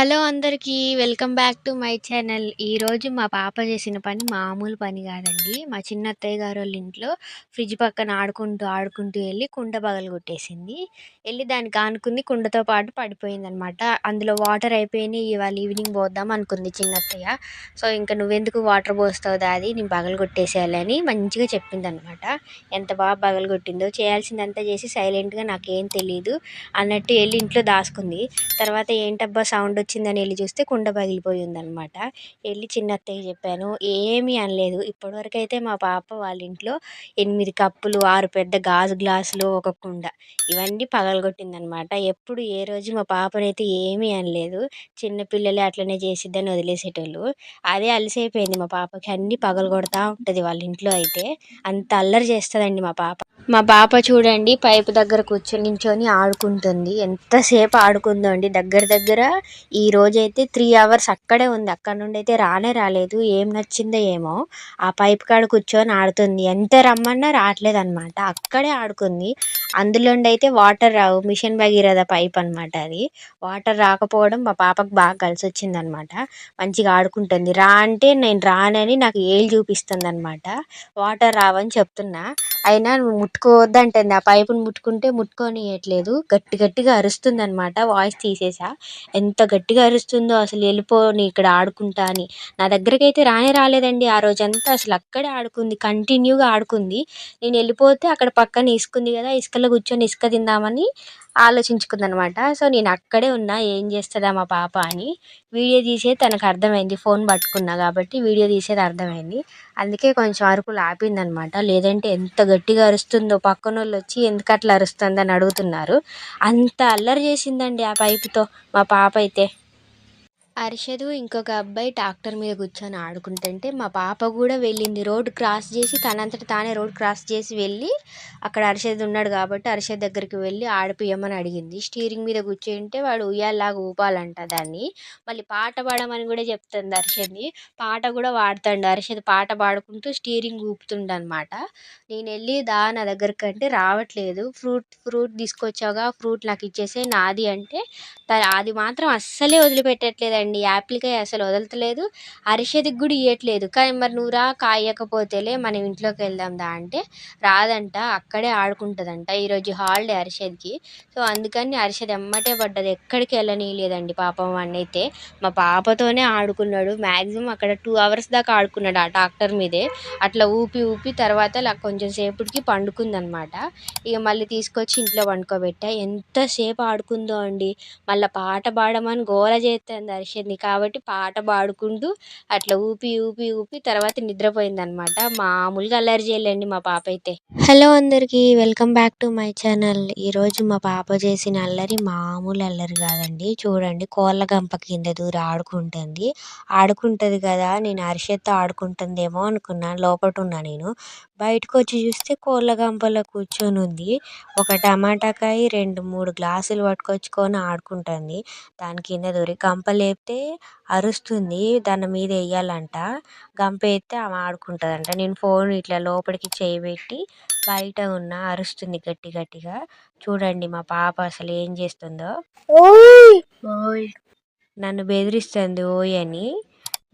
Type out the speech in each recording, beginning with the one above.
Hello అందరికీ welcome back to my channel. ఈరోజు మా పాప చేసిన పని మామూలు పని కాదండి. మా చిన్న అత్తయ్య గారు వాళ్ళ ఇంట్లో ఫ్రిడ్జ్ పక్కన ఆడుకుంటూ ఆడుకుంటూ వెళ్ళి కుండ పగలు కొట్టేసింది. వెళ్ళి దానికి ఆనుకుంది కుండతో పాటు పడిపోయింది అనమాట అందులో వాటర్ అయిపోయినాయి ఇవాళ ఈవినింగ్ పోద్దాం అనుకుంది చిన్న అత్తయ్య. సో ఇంకా నువ్వెందుకు వాటర్ పోస్తావు దాది నేను పగలు కొట్టేసేయాలని మంచిగా చెప్పింది అనమాట ఎంత బాగా పగలు కొట్టిందో చేయాల్సిందంతా చేసి సైలెంట్గా నాకేం తెలియదు అన్నట్టు వెళ్ళి ఇంట్లో దాసుకుంది తర్వాత ఏంటబ్బా సౌండ్ వచ్చిందని వెళ్ళి చూస్తే కుండ పగిలిపోయి ఉందనమాట వెళ్ళి చిన్న అత్తయ్య చెప్పాను ఏమీ అనలేదు. ఇప్పటివరకు అయితే మా పాప వాళ్ళ ఇంట్లో ఎనిమిది కప్పులు ఆరు పెద్ద గాజు గ్లాసులు ఒక కుండ. ఇవన్నీ పగలగొట్టిందనమాట. ఎప్పుడు ఏ రోజు మా పాపనైతే ఏమీ అనలేదు. చిన్నపిల్లలే అట్లనే చేసిద్దని వదిలేసేటోళ్ళు. అదే అలసైపోయింది మా పాపకి. అన్నీ పగలగొడతా ఉంటుంది వాళ్ళ ఇంట్లో అయితే. అంత అల్లరి చేస్తుందండి మా పాప. మా పాప చూడండి పైపు దగ్గర కూర్చొని నించొని ఆడుకుంటుంది. ఎంతసేపు ఆడుకుందో అండి. దగ్గర దగ్గర ఈ రోజైతే త్రీ అవర్స్ అక్కడే ఉంది. అక్కడ నుండి అయితే రానే రాలేదు. ఏం నచ్చిందో ఏమో. ఆ పైప్ కాడ కూర్చొని ఆడుతుంది. ఎంత రమ్మన్నా రావట్లేదు అనమాట అక్కడే ఆడుకుంది. అందులోండి అయితే వాటర్ రావు. మిషన్ భగీరథ పైప్ అనమాట అది. వాటర్ రాకపోవడం మా పాపకు బాగా కలిసి వచ్చింది అనమాట మంచిగా ఆడుకుంటుంది. రా అంటే నేను రానని నాకు ఏళ్ళు చూపిస్తుంది అనమాట వాటర్ రావని చెప్తున్నా. అయినా నువ్వు ముట్టుకోవద్దంటుంది. ఆ పైపుని ముట్టుకుంటే ముట్టుకోనియట్లేదు. గట్టి గట్టిగా అరుస్తుంది అనమాట వాయిస్ తీసేసా. ఎంత గట్టిగా అరుస్తుందో అసలు వెళ్ళిపోని ఇక్కడ ఆడుకుంటా అని. నా దగ్గరికి అయితే రానే రాలేదండి. ఆ రోజంతా అసలు అక్కడే ఆడుకుంది. కంటిన్యూగా ఆడుకుంది. నేను వెళ్ళిపోతే అక్కడ పక్కన ఇసుకుంది కదా. ఇసుకలో కూర్చొని ఇసుక తిందామని ఆలోచించుకుందనమాట. సో నేను అక్కడే ఉన్నా ఏం చేస్తుందా మా పాప అని వీడియో తీసేది తనకు అర్థమైంది. ఫోన్ పట్టుకున్నా కాబట్టి వీడియో తీసేది అర్థమైంది. అందుకే కొంచెం అరుపులు ఆపిందనమాట లేదంటే ఎంత గట్టిగా అరుస్తుందో పక్కన వాళ్ళు వచ్చి ఎందుకు అట్లా అరుస్తుందని అడుగుతున్నారు. అంత అల్లరి చేసిందండి ఆ పైపుతో మా పాప అయితే. అర్షదు ఇంకొక అబ్బాయి ట్రాక్టర్ మీద కూర్చొని ఆడుకుంటుంటే మా పాప కూడా వెళ్ళింది. రోడ్ క్రాస్ చేసి తనంతట తానే రోడ్ క్రాస్ చేసి వెళ్ళి అక్కడ అర్షద్ ఉన్నాడు కాబట్టి అర్షద్ దగ్గరికి వెళ్ళి ఆడిపియమని అడిగింది. స్టీరింగ్ మీద కూర్చుంటే వాడు ఉయ్యాలాగా ఊపాలంట దాన్ని. మళ్ళీ పాట పాడమని కూడా చెప్తుంది అర్షద్ని. పాట కూడా పాడుతాడు. అర్షద్ పాట పాడుకుంటూ స్టీరింగ్ ఊపుతుండ అనమాట నేను వెళ్ళి దా నా దగ్గరికి అంటే రావట్లేదు. ఫ్రూట్ ఫ్రూట్ తీసుకొచ్చావుగా ఫ్రూట్ నాకు ఇచ్చేసే నాది అంటే అది మాత్రం అస్సలే వదిలిపెట్టట్లేదు అండి యాపిల్కాయ అసలు వదలట్లేదు అరిషేదికి కూడా ఇవ్వట్లేదు కానీ మరి నువ్వు రా కాయకపోతేలే మనం ఇంట్లోకి వెళ్దాం దా అంటే రాదంట అక్కడే ఆడుకుంటుందంట ఈరోజు హాలిడే అరిషద్కి. సో అందుకని అరిషద్ ఎమ్మటే పడ్డది. ఎక్కడికి వెళ్ళనీయలేదండి పాపం వాడిని అయితే మా పాపతోనే ఆడుకున్నాడు. మ్యాక్సిమం అక్కడ టూ అవర్స్ దాకా ఆడుకున్నాడు ఆ ట్రాక్టర్ మీదే. అట్లా ఊపి ఊపి తర్వాత కొంచెం సేపటికి పండుకుందనమాట. ఇక మళ్ళీ తీసుకొచ్చి ఇంట్లో పండుకోబెట్టా. ఎంతసేపు ఆడుకుందో అండి. మళ్ళీ పాట పాడమని గోల చేస్తుంది చేసింది. వచ్చింది కాబట్టి పాట పాడుకుంటూ అట్లా ఊపి ఊపి ఊపి తర్వాత నిద్రపోయింది అనమాట మామూలుగా అల్లరి చేయలేండి మా పాప అయితే. హలో అందరికీ welcome back to my channel. ఈరోజు మా పాప చేసిన అల్లరి మామూలు అల్లరి కాదండి. చూడండి కోళ్ళ గంప కింద దూరి ఆడుకుంటుంది. ఆడుకుంటుంది కదా నేను అరిషత్తో ఆడుకుంటుందేమో అనుకున్నాను లోపల ఉన్నా నేను. బయటకు వచ్చి చూస్తే కోళ్ళ గంపలో కూర్చొని ఉంది. ఒక టమాటాకాయ రెండు మూడు గ్లాసులు పట్టుకొచ్చుకొని ఆడుకుంటుంది. దాని కింద దొరి గంపలే లేపితే అరుస్తుంది దాని మీద వేయాలంట. గంప వేస్తే ఆమె ఆడుకుంటుందంట. నేను ఫోన్ ఇట్లా లోపలికి చేయి పెట్టి బయట ఉన్న అరుస్తుంది గట్టి గట్టిగా. చూడండి మా పాప అసలు ఏం చేస్తుందో. నన్ను బెదిరిస్తుంది ఓయ్ అని.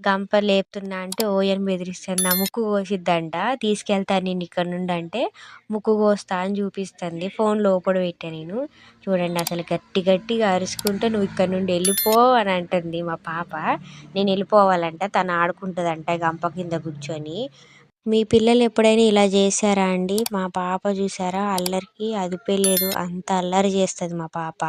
గంప లేపుతున్నా అంటే ఓయని బెదిరిస్తుంది నా ముక్కు కోసిద్దంట. తీసుకెళ్తాను నేను ఇక్కడ నుండి అంటే ముక్కు కోస్తా అని చూపిస్తుంది. ఫోన్ లోపల పెట్టా నేను. చూడండి అసలు గట్టి గట్టిగా అరుచుకుంటే నువ్వు ఇక్కడ నుండి వెళ్ళిపో అని అంటుంది మా పాప. నేను వెళ్ళిపోవాలంట. తను ఆడుకుంటుందంట గంప కింద కూర్చొని. మీ పిల్లలు ఎప్పుడైనా ఇలా చేశారా అండి? మా పాప చూసారా? అల్లరికి అదుపే లేదు. అంత అల్లరి చేస్తుంది మా పాప.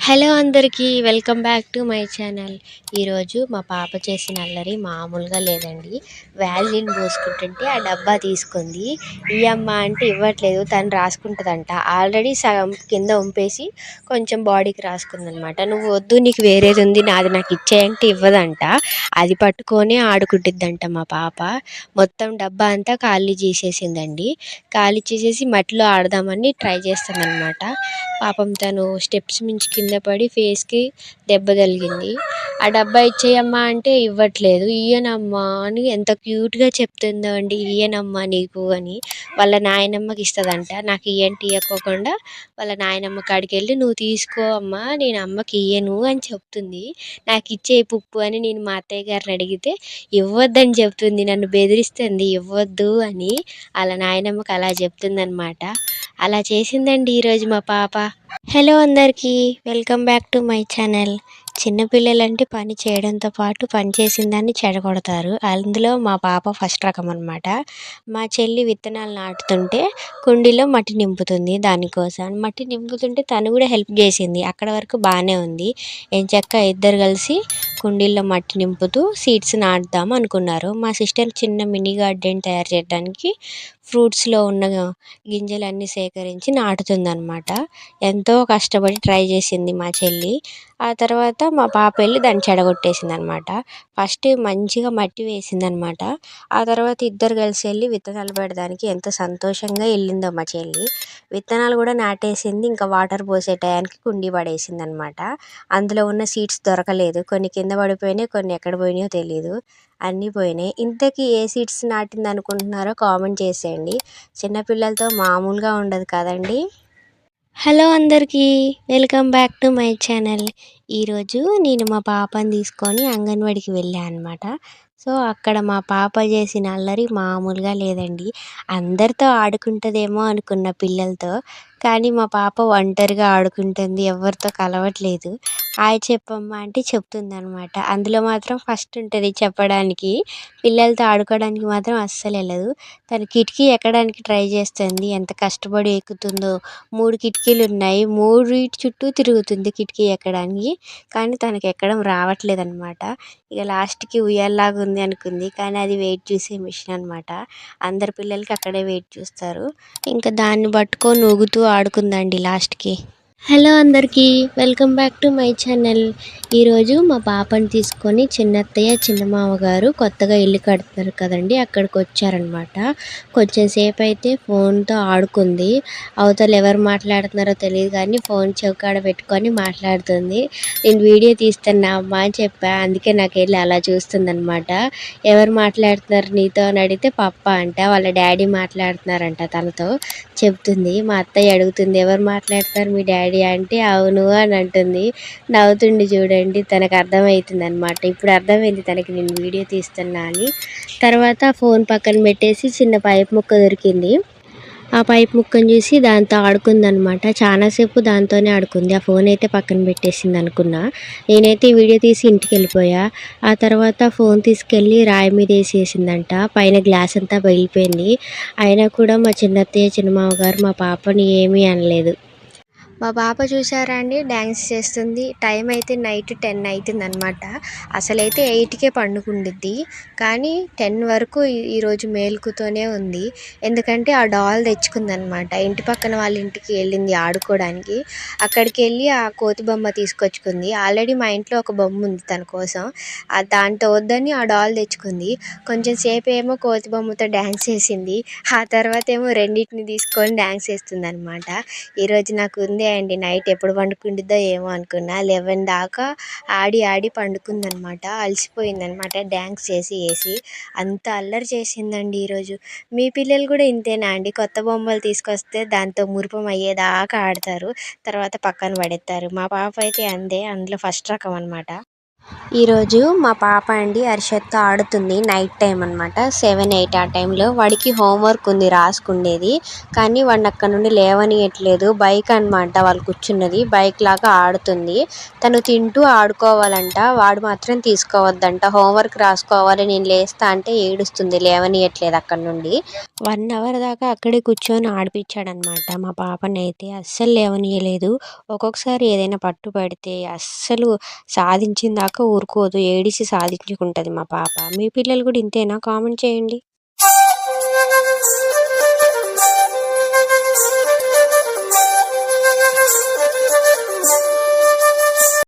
హలో అందరికీ welcome back to my channel. ఈరోజు మా పాప చేసిన అల్లరి మామూలుగా లేదండి. వ్యాలిన్ పోసుకుంటుంటే ఆ డబ్బా తీసుకుంది. ఇయ్యమ్మ అంటే ఇవ్వట్లేదు తను రాసుకుంటుందంట. ఆల్రెడీ సగం కింద ఉంపేసి కొంచెం బాడీకి రాసుకుందనమాట. నువ్వు వద్దు నీకు వేరేది ఉంది నాది నాకు ఇచ్చేయంటే ఇవ్వదంట. అది పట్టుకొని ఆడుకుంటుందంట మా పాప. మొత్తం డబ్బా అంతా ఖాళీ చేసేసిందండి. ఖాళీ చేసేసి మట్టిలో ఆడదామని ట్రై చేస్తుందన్నమాట పాపం తను స్టెప్స్ మించి కింద పడి ఫేస్కి దెబ్బ తగిలింది. ఆ డబ్బా ఇచ్చేయమ్మా అంటే ఇవ్వట్లేదు. ఇయ్యనమ్మా అని ఎంత క్యూట్గా చెప్తుందో అండి ఇయ్యనమ్మా నీకు అని వాళ్ళ నాయనమ్మకి ఇస్తుందంట. నాకు ఇయ్యంటే ఇవ్వకోకుండా వాళ్ళ నాయనమ్మ కాడికి వెళ్ళి నువ్వు తీసుకో అమ్మా నేను అమ్మకి ఇయ్యను అని చెప్తుంది. నాకు ఇచ్చే పుప్పు అని నేను మా అత్తయ్య గారిని అడిగితే ఇవ్వద్దని చెప్తుంది నన్ను బెదిరిస్తుంది ఇవ్వద్దు అని వాళ్ళ నాయనమ్మకి అలా చెప్తుందనమాట అలా చేసిందండి ఈరోజు మా పాప. హలో అందరికీ welcome back to my channel చిన్నపిల్లలంటే పని చేయడంతో పాటు పని చేసిందాన్ని చెడగొడతారు. అందులో మా పాప ఫస్ట్ రకం అనమాట మా చెల్లి విత్తనాలు నాటుతుంటే కుండీలో మట్టి నింపుతుంది దానికోసం. మట్టి నింపుతుంటే తను కూడా హెల్ప్ చేసింది. అక్కడ వరకు బాగానే ఉంది. ఎంచక్క ఇద్దరు కలిసి కుండీల్లో మట్టి నింపుతూ సీడ్స్ నాటుదాం అనుకున్నారు. మా సిస్టర్ చిన్న మినీ గార్డెన్ తయారు చేయడానికి ఫ్రూట్స్లో ఉన్న గింజలన్నీ సేకరించి నాటుతుంది అనమాట ఎంతో కష్టపడి ట్రై చేసింది మా చెల్లి. ఆ తర్వాత మా పాప వెళ్ళి దాన్ని చెడగొట్టేసింది అనమాట ఫస్ట్ మంచిగా మట్టి వేసింది అనమాట ఆ తర్వాత ఇద్దరు కలిసి వెళ్ళి విత్తనాలు పెడడానికి ఎంత సంతోషంగా వెళ్ళిందో మా చెల్లి. విత్తనాలు కూడా నాటేసింది ఇంకా వాటర్ పోసే టయానికి కుండీ పడేసింది అనమాట అందులో ఉన్న సీడ్స్ దొరకలేదు. కొన్ని కింద పడిపోయినాయి కొన్ని ఎక్కడ పోయినాయో తెలియదు అన్నీ పోయినాయి. ఇంతకీ ఏ సీడ్స్ నాటింది అనుకుంటున్నారో కామెంట్ చేసేయండి. చిన్నపిల్లలతో మామూలుగా ఉండదు కదండి. హలో అందరికీ welcome back to my channel. ఈరోజు నేను మా పాపని తీసుకొని అంగన్వాడికి వెళ్ళాను అనమాట సో అక్కడ మా పాప చేసిన అల్లరి మామూలుగా లేదండి. అందరితో ఆడుకుంటుందేమో అనుకున్న పిల్లలతో కానీ మా పాప ఒంటరిగా ఆడుకుంటుంది ఎవరితో కలవట్లేదు. హాయ్ చెప్పమ్మా అంటే చెప్తుంది అనమాట అందులో మాత్రం ఫస్ట్ ఉంటుంది చెప్పడానికి. పిల్లలతో ఆడుకోవడానికి మాత్రం అస్సలు వెళ్ళదు. తను కిటికీ ఎక్కడానికి ట్రై చేస్తుంది. ఎంత కష్టపడి ఎక్కుతుందో. మూడు కిటికీలు ఉన్నాయి. మూడు చుట్టూ తిరుగుతుంది కిటికీ ఎక్కడానికి. కానీ తనకి ఎక్కడం రావట్లేదు అనమాట ఇక లాస్ట్కి ఉయ్యాల్లాగా ఉంది అనుకుంది. కానీ అది వెయిట్ చూసే మిషన్ అనమాట అందరి పిల్లలకి అక్కడే వెయిట్ చూస్తారు. ఇంకా దాన్ని పట్టుకొని ఊగుతూ ఆడుకుందండి లాస్ట్కి. హలో అందరికీ welcome back to my channel. ఈరోజు మా పాపని తీసుకొని చిన్నత్తయ్య చిన్నమామ గారు కొత్తగా ఇల్లు కడుతున్నారు కదండి అక్కడికి వచ్చారనమాట. కొంచెం సేపు అయితే ఫోన్తో ఆడుకుంది. అవతల ఎవరు మాట్లాడుతున్నారో తెలియదు కానీ ఫోన్ చౌకాడ పెట్టుకొని మాట్లాడుతుంది. నేను వీడియో తీస్తున్నా అమ్మా అని చెప్పా. అందుకే నాకు వెళ్ళి అలా చూస్తుంది అనమాట ఎవరు మాట్లాడుతున్నారు నీతో? అని అడిగితే పప్ప అంట. వాళ్ళ డాడీ మాట్లాడుతున్నారంట తనతో. చెప్తుంది. మా అత్తయ్య అడుగుతుంది ఎవరు మాట్లాడతారు మీ డాడీ? అంటే అవును అని అంటుంది. నవ్వుతుండి చూడండి తనకు అర్థమవుతుంది అనమాట ఇప్పుడు అర్థమైంది తనకి నేను వీడియో తీస్తున్నా అని. తర్వాత ఫోన్ పక్కన పెట్టేసి చిన్న పైప్ ముక్క దొరికింది. ఆ పైప్ ముక్కను చూసి దాంతో ఆడుకుందనమాట చాలాసేపు దాంతోనే ఆడుకుంది. ఆ ఫోన్ అయితే పక్కన పెట్టేసింది అనుకున్నా. నేనైతే వీడియో తీసి ఇంటికి వెళ్ళిపోయా. ఆ తర్వాత ఫోన్ తీసుకెళ్ళి రాయి మీద వేసేసిందంట. పైన గ్లాస్ అంతా పగిలిపోయింది. అయినా కూడా మా చిన్నత్తయ్య చిన్నమామ గారు మా పాపని ఏమీ అనలేదు. మా పాప చూసారా అండి? డ్యాన్స్ చేస్తుంది. టైం అయితే నైట్ టెన్ అవుతుంది అనమాట అసలైతే ఎయిట్కే పండుకుండిద్ది. కానీ టెన్ వరకు ఈరోజు మేలుకుతోనే ఉంది. ఎందుకంటే ఆ డాల్ తెచ్చుకుందనమాట ఇంటి పక్కన వాళ్ళ ఇంటికి వెళ్ళింది ఆడుకోవడానికి అక్కడికి వెళ్ళి ఆ కోతి బొమ్మ తీసుకొచ్చుకుంది. ఆల్రెడీ మా ఇంట్లో ఒక బొమ్మ ఉంది తన కోసం. దాంతో వద్దని ఆ డాల్ తెచ్చుకుంది. కొంచెం సేపు ఏమో కోతి బొమ్మతో డ్యాన్స్ చేసింది. ఆ తర్వాత ఏమో రెండింటిని తీసుకొని డ్యాన్స్ చేస్తుంది అనమాట ఈరోజు నాకు ఉంది అండి. నైట్ ఎప్పుడు పండుకుంటుందో ఏమో అనుకున్నా. లెవెన్ దాకా ఆడి ఆడి పండుకుందనమాట. అలసిపోయిందనమాట డ్యాన్స్ చేసి వేసి అంత అల్లరి చేసిందండి ఈరోజు. మీ పిల్లలు కూడా ఇంతేనా అండి? కొత్త బొమ్మలు తీసుకొస్తే దాంతో మురిపం అయ్యేదాకా ఆడతారు. తర్వాత పక్కన పడేస్తారు మా పాప అయితే అందే. అందులో ఫస్ట్ రకం అనమాట ఈరోజు మా పాప అండి అరిషత్తో ఆడుతుంది నైట్ టైం అనమాట సెవెన్ ఎయిట్ ఆ టైంలో. వాడికి హోంవర్క్ ఉంది రాసుకుండేది. కానీ వాడిని అక్కడ నుండి లేవనియట్లేదు. బైక్ అనమాట వాళ్ళు కూర్చున్నది. బైక్ లాగా ఆడుతుంది. తను తింటూ ఆడుకోవాలంట. వాడు మాత్రం తీసుకోవద్దంట. హోంవర్క్ రాసుకోవాలి నేను లేస్తా అంటే ఏడుస్తుంది. లేవనియట్లేదు అక్కడ నుండి. వన్ అవర్ దాకా అక్కడే కూర్చొని ఆడిపించాడనమాట మా పాపని అయితే అస్సలు లేవనియలేదు. ఒక్కొక్కసారి ఏదైనా పట్టు పడితే అస్సలు సాధించిందాక ఊరుకోదు ఏడిసి సాధించుకుంటుంది మా పాప. మీ పిల్లలు కూడా ఇంతేనా? కామెంట్ చేయండి.